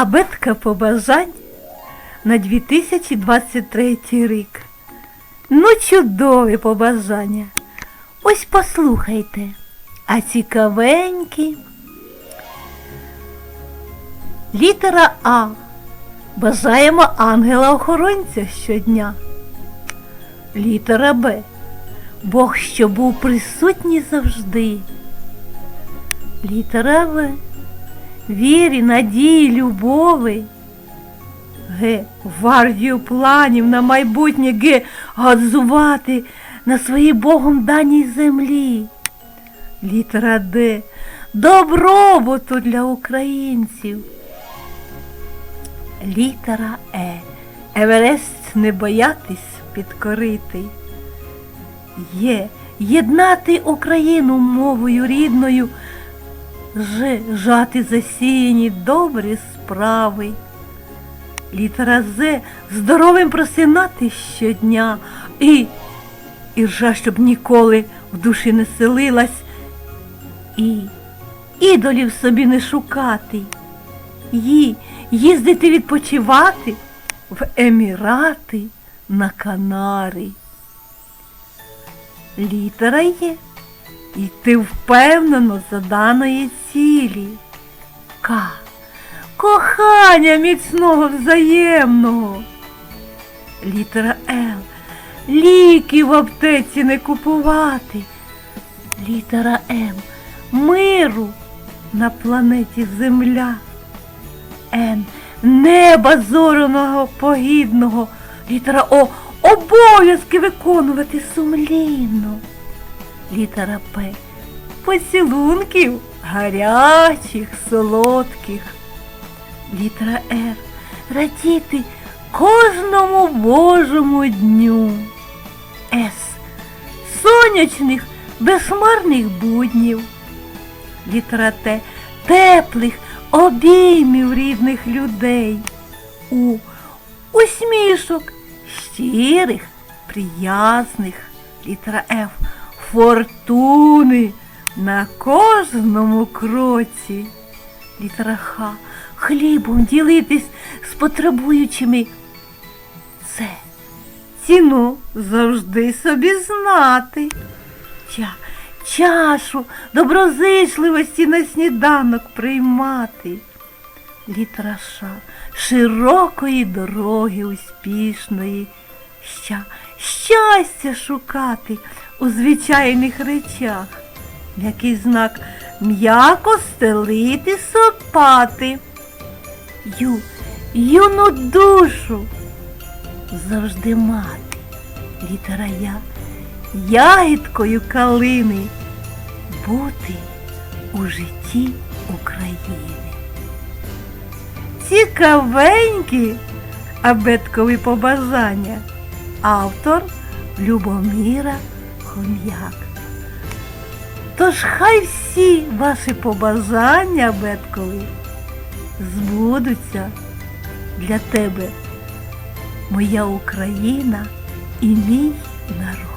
Абетка побажань на 2023 рік. Ну, чудові побажання. Ось послухайте, а цікавенькі. Літера А. Бажаємо ангела-охоронця щодня. Літера Б. Бог, що був присутній завжди. Літера В. Вірі, надії, любови. Г. Вардію планів на майбутнє Г. Газувати на своїй Богом даній землі. Літера Д. Добробуту для українців. Літера Е. Еверест не боятись підкорити. Є єднати Україну мовою рідною, Ж жати засіяні добрі справи. Літера З здоровим просинати щодня і іржа, щоб ніколи в душі не селилась, і ідолів собі не шукати, і їздити відпочивати в Емірати на Канари. Літера є, йти впевнено за даної цілі. Кохання міцного взаємного. Літера Л. Ліки в аптеці не купувати. Літера М. Миру на планеті Земля. Н. Неба зореного погідного. Літера О. Обов'язки виконувати сумлінно. Літера П. Поцілунків гарячих, солодких. Літера Р. Радіти кожному Божому дню. С. Сонячних, безхмарних буднів. Літера Т. Теплих обіймів рідних людей. У. Усмішок щирих, приязних. Літера Ф. Фортуни на кожному кроці. Літера Х. Хлібом ділитись з потребуючими. Це ціну завжди собі знати. Ча, чашу доброзичливості на сніданок приймати. Літера Ш. Широкої дороги успішної. Ща, щастя шукати у звичайних речах. Який знак м'яко стелити сопати. Ю, юну душу завжди мати. Літера я, ягідкою калини бути у житті України. Цікавенькі абеткові побажання. Автор Любоміра Хом'як. Тож хай всі ваші побажання, Беткові, збудуться для тебе, моя Україна і мій народ.